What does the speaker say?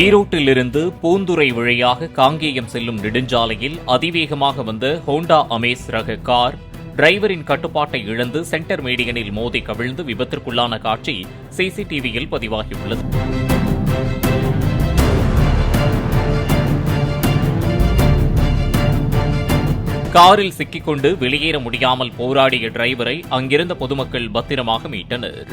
ஈரோட்டிலிருந்து பூந்துறை வழியாக காங்கேயம் செல்லும் நெடுஞ்சாலையில் அதிவேகமாக வந்த ஹோண்டா அமேஸ் ரக கார் டிரைவரின் கட்டுப்பாட்டை இழந்து சென்டர் மீடியனில் மோதி கவிழ்ந்து விபத்திற்குள்ளான காட்சி சிசிடிவியில் பதிவாகியுள்ளது. காரில் சிக்கிக்கொண்டு வெளியேற முடியாமல் போராடிய டிரைவரை அங்கிருந்த பொதுமக்கள் பத்திரமாக மீட்டனர்.